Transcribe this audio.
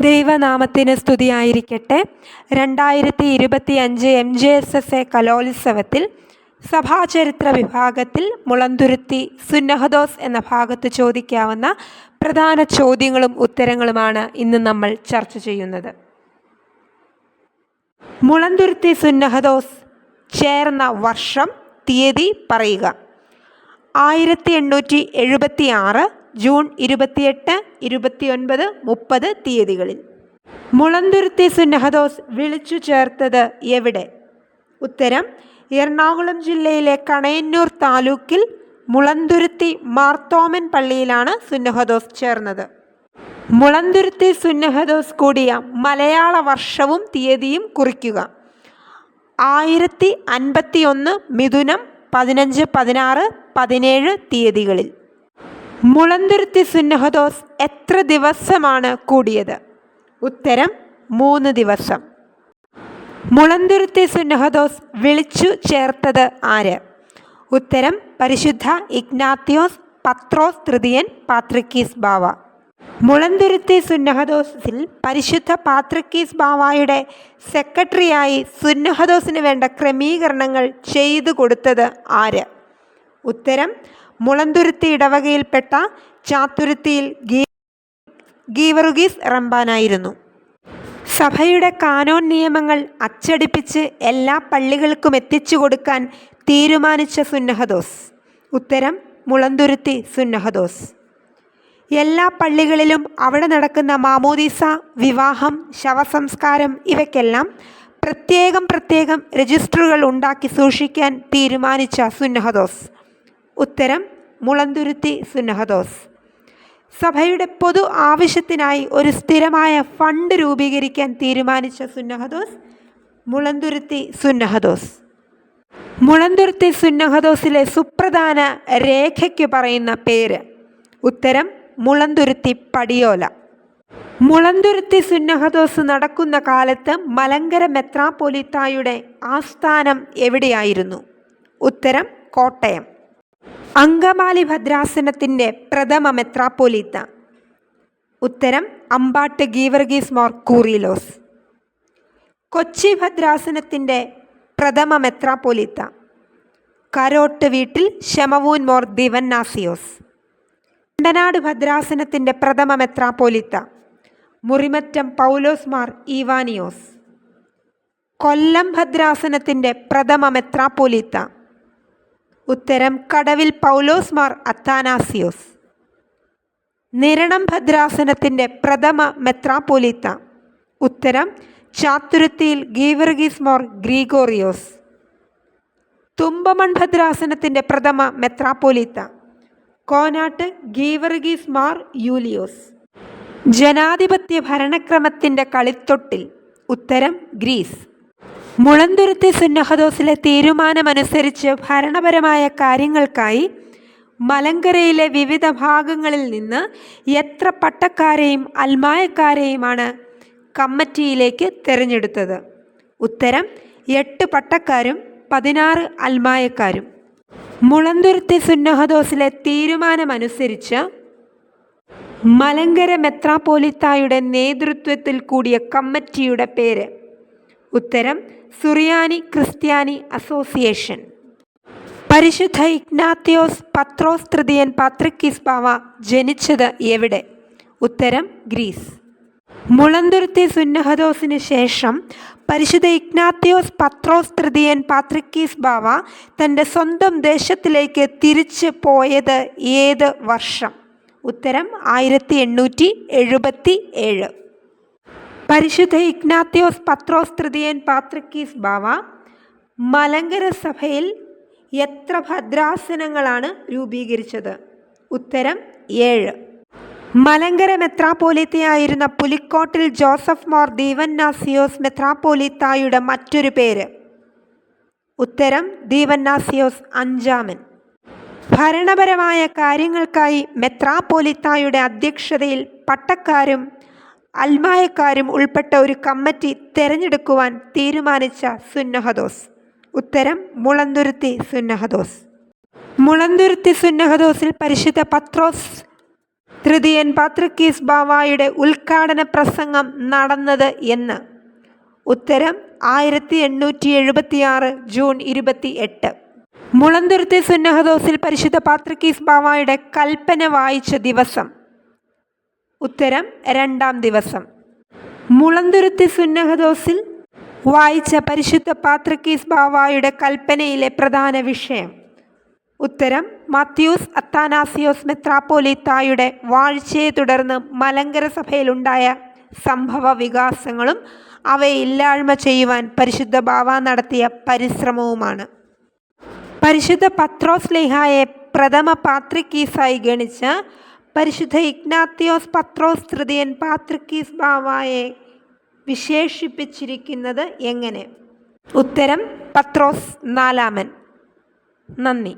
ദൈവനാമത്തിന് സ്തുതിയായിരിക്കട്ടെ. രണ്ടായിരത്തി ഇരുപത്തി അഞ്ച് M J S S A കലോത്സവത്തിൽ സഭാചരിത്ര വിഭാഗത്തിൽ മുളന്തുരുത്തി സുന്നഹദോസ് എന്ന ഭാഗത്ത് ചോദിക്കാവുന്ന പ്രധാന ചോദ്യങ്ങളും ഉത്തരങ്ങളുമാണ് ഇന്ന് നമ്മൾ ചർച്ച ചെയ്യുന്നത്. മുളന്തുരുത്തി സുന്നഹദോസ് ചേർന്ന വർഷം തീയതി പറയുക. ആയിരത്തി എണ്ണൂറ്റി എഴുപത്തി ആറ് ജൂൺ ഇരുപത്തിയെട്ട് ഇരുപത്തിയൊൻപത് മുപ്പത് തീയതികളിൽ. മുളന്തുരുത്തി സുന്നഹദോസ് വിളിച്ചു ചേർത്തത് എവിടെ? ഉത്തരം എറണാകുളം ജില്ലയിലെ കണയന്നൂർ താലൂക്കിൽ മുളന്തുരുത്തി മാർത്തോമൻ പള്ളിയിലാണ് സുന്നഹദോസ് ചേർന്നത്. മുളന്തുരുത്തി സുന്നഹദോസ് കൂടിയ മലയാള വർഷവും തീയതിയും കുറിക്കുക. ആയിരത്തി അൻപത്തി ഒന്ന് മിഥുനം പതിനഞ്ച് പതിനാറ് പതിനേഴ് തീയതികളിൽ. മുളന്തുരുത്തി സുന്നഹദോസ് എത്ര ദിവസമാണ് കൂടിയത്? ഉത്തരം മൂന്ന് ദിവസം. മുളന്തുരുത്തി സുന്നഹദോസ് വിളിച്ചു ചേർത്തത് ആര്? ഉത്തരം പരിശുദ്ധ ഇഗ്നാത്യോസ് പത്രോസ് തൃതീയൻ പാത്രിക്കീസ് ബാവ. മുളന്തുരുത്തി സുന്നഹദോസിൽ പരിശുദ്ധ പാത്രിക്കീസ് ബാവായുടെ സെക്രട്ടറിയായി സുന്നഹദോസിന് വേണ്ട ക്രമീകരണങ്ങൾ ചെയ്തു കൊടുത്തത് ആര്? ഉത്തരം മുളന്തുരുത്തി ഇടവകയിൽപ്പെട്ട ചാത്തുരുത്തിയിൽ ഗീ ഗീവറുഗീസ് റംബാനായിരുന്നു സഭയുടെ കാനോൻ നിയമങ്ങൾ അച്ചടിപ്പിച്ച് എല്ലാ പള്ളികൾക്കും എത്തിച്ചു കൊടുക്കാൻ തീരുമാനിച്ച സുന്നഹദോസ്. ഉത്തരം മുളന്തുരുത്തി സുന്നഹദോസ്. എല്ലാ പള്ളികളിലും അവിടെ നടക്കുന്ന മാമോദീസ വിവാഹം ശവസംസ്കാരം ഇവയ്ക്കെല്ലാം പ്രത്യേകം പ്രത്യേകം രജിസ്റ്ററുകൾ ഉണ്ടാക്കി സൂക്ഷിക്കാൻ തീരുമാനിച്ച സുന്നഹദോസ്. ഉത്തരം മുളന്തുരുത്തി സുന്നഹദോസ്. സഭയുടെ പൊതു ആവശ്യത്തിനായി ഒരു സ്ഥിരമായ ഫണ്ട് രൂപീകരിക്കാൻ തീരുമാനിച്ച സുന്നഹദോസ് മുളന്തുരുത്തി സുന്നഹദോസ്. മുളന്തുരുത്തി സുന്നഹദോസിലെ സുപ്രധാന രേഖയ്ക്ക് പറയുന്ന പേര് ഉത്തരം മുളന്തുരുത്തി പടിയോല. മുളന്തുരുത്തി സുന്നഹദോസ് നടക്കുന്ന കാലത്ത് മലങ്കര മെത്രാപ്പൊലിത്തായുടെ ആസ്ഥാനം എവിടെയായിരുന്നു? ഉത്തരം കോട്ടയം. അങ്കമാലി ഭദ്രാസനത്തിന്റെ പ്രഥമ മെത്രാപ്പൊലീത്ത. ഉത്തരം അമ്പാട്ട് ഗീവർഗീസ് മോർ കൂറിലോസ്. കൊച്ചി ഭദ്രാസനത്തിന്റെ പ്രഥമ മെത്രാപ്പൊലീത്ത. കരോട്ട് വീട്ടിൽ ശമവൂൻ മോർ ദിവന്നാസിയോസ് കണ്ടനാട് ഭദ്രാസനത്തിന്റെ പ്രഥമ മെത്രാപ്പൊലീത്ത. മുറിമറ്റം പൗലോസ് മാർ ഈവാനിയോസ്. കൊല്ലം ഭദ്രാസനത്തിന്റെ പ്രഥമ മെത്രാപ്പൊലീത്ത. ഉത്തരം കടവിൽ പൗലോസ് മാർ അത്താനാസിയോസ്. നിരണം ഭദ്രാസനത്തിന്റെ പ്രഥമ മെത്രാപ്പൊലീത്ത. ഉത്തരം ചാത്തുരുത്തിയിൽ ഗീവർഗീസ് മോർ ഗ്രീഗോറിയോസ്. തുമ്പമൺ ഭദ്രാസനത്തിന്റെ പ്രഥമ മെത്രാപ്പൊലീത്ത. കോനാട്ട് ഗീവർഗീസ് മാർ യൂലിയോസ്. ജനാധിപത്യ ഭരണക്രമത്തിന്റെ കളിത്തൊട്ടിൽ. ഉത്തരം ഗ്രീസ്. മുളന്തുരുത്തി സുന്നഹദോസിലെ തീരുമാനമനുസരിച്ച് ഭരണപരമായ കാര്യങ്ങൾക്കായി മലങ്കരയിലെ വിവിധ ഭാഗങ്ങളിൽ നിന്ന് എത്ര പട്ടക്കാരെയും അൽമായക്കാരെയുമാണ് കമ്മിറ്റിയിലേക്ക് തിരഞ്ഞെടുത്തത്. ഉത്തരം എട്ട് പട്ടക്കാരും പതിനാറ് അൽമായക്കാരും. മുളന്തുരുത്തി സുന്നഹദോസിലെ തീരുമാനമനുസരിച്ച് മലങ്കര മെത്രാപ്പോലിത്തായുടെ നേതൃത്വത്തിൽ കൂടിയ കമ്മിറ്റിയുടെ പേര് ഉത്തരം സുറിയാനി ക്രിസ്ത്യാനി അസോസിയേഷൻ. പരിശുദ്ധ ഇഗ്നാത്യോസ് പത്രോസ് തൃതീയൻ പാത്രിക്കിസ് ബാവ ജനിച്ചത് എവിടെ? ഉത്തരം ഗ്രീസ്. മുളന്തുരുത്തി സുന്നഹദോസിന് ശേഷം പരിശുദ്ധ ഇഗ്നാത്യോസ് പത്രോസ് തൃതീയൻ പാത്രിക്കീസ് ബാവ തന്റെ സ്വന്തം ദേശത്തിലേക്ക് തിരിച്ചു പോയത് ഏത് വർഷം? ഉത്തരം ആയിരത്തി എണ്ണൂറ്റി എഴുപത്തി ഏഴ്. പരിശുദ്ധ ഇഗ്നാത്യോസ് പത്രോസ് തൃതീയൻ പാത്രക്കീസ് ബാവ മലങ്കര സഭയിൽ എത്ര ഭദ്രാസനങ്ങളാണ് രൂപീകരിച്ചത്? ഉത്തരം ഏഴ്. മലങ്കര മെത്രാപ്പോലിത്തയായിരുന്ന പുലിക്കോട്ടിൽ ജോസഫ് മോർ ദീവന്നാസിയോസ് മെത്രാപ്പോലിത്തായുടെ മറ്റൊരു പേര്. ഉത്തരം ദീവന്നാസിയോസ് അഞ്ചാമൻ. ഭരണപരമായ കാര്യങ്ങൾക്കായി മെത്രാപ്പോലിത്തായുടെ അധ്യക്ഷതയിൽ പട്ടക്കാരും അൽമായക്കാരും ഉൾപ്പെട്ട ഒരു കമ്മിറ്റി തെരഞ്ഞെടുക്കുവാൻ തീരുമാനിച്ച സുന്നഹദോസ്. ഉത്തരം മുളന്തുരുത്തി സുന്നഹദോസ്. മുളന്തുരുത്തി സുന്നഹദോസിൽ പരിശുദ്ധ പത്രോസ് തൃതീയൻ പാത്രക്കീസ് ബാവായുടെ ഉദ്ഘാടന പ്രസംഗം നടന്നത് എന്ന്. ഉത്തരം ആയിരത്തി എണ്ണൂറ്റി എഴുപത്തിയാറ് ജൂൺ ഇരുപത്തി എട്ട് മുളന്തുരുത്തി സുന്നഹദോസിൽ പരിശുദ്ധ പാത്രക്കീസ് ബാവായുടെ കൽപ്പന വായിച്ച ദിവസം. ഉത്തരം രണ്ടാം ദിവസം. മുളന്തുരുത്തി സുന്നഹദോസിൽ വായിച്ച പരിശുദ്ധ പാത്രക്കീസ് ബാവായുടെ കൽപ്പനയിലെ പ്രധാന വിഷയം. ഉത്തരം മാത്യൂസ് അത്താനാസിയോസ് മെത്രാപ്പോലിത്തായുടെ വാഴ്ചയെ തുടർന്ന് മലങ്കര സഭയിലുണ്ടായ സംഭവ വികാസങ്ങളും അവയെ ഇല്ലായ്മ ചെയ്യുവാൻ പരിശുദ്ധ ബാവ നടത്തിയ പരിശ്രമവുമാണ്. പരിശുദ്ധ പത്രോസ് ലേഹായെ പ്രഥമ പാത്രിക്കീസായി ഗണിച്ച പരിശുദ്ധ ഇഗ്നാത്തിയോസ് പത്രോസ് തൃതീയൻ പാത്രിക്കീസ് ബാവായെ വിശേഷിപ്പിച്ചിരിക്കുന്നത് എങ്ങനെ? ഉത്തരം പത്രോസ് നാലാമൻ. നന്ദി.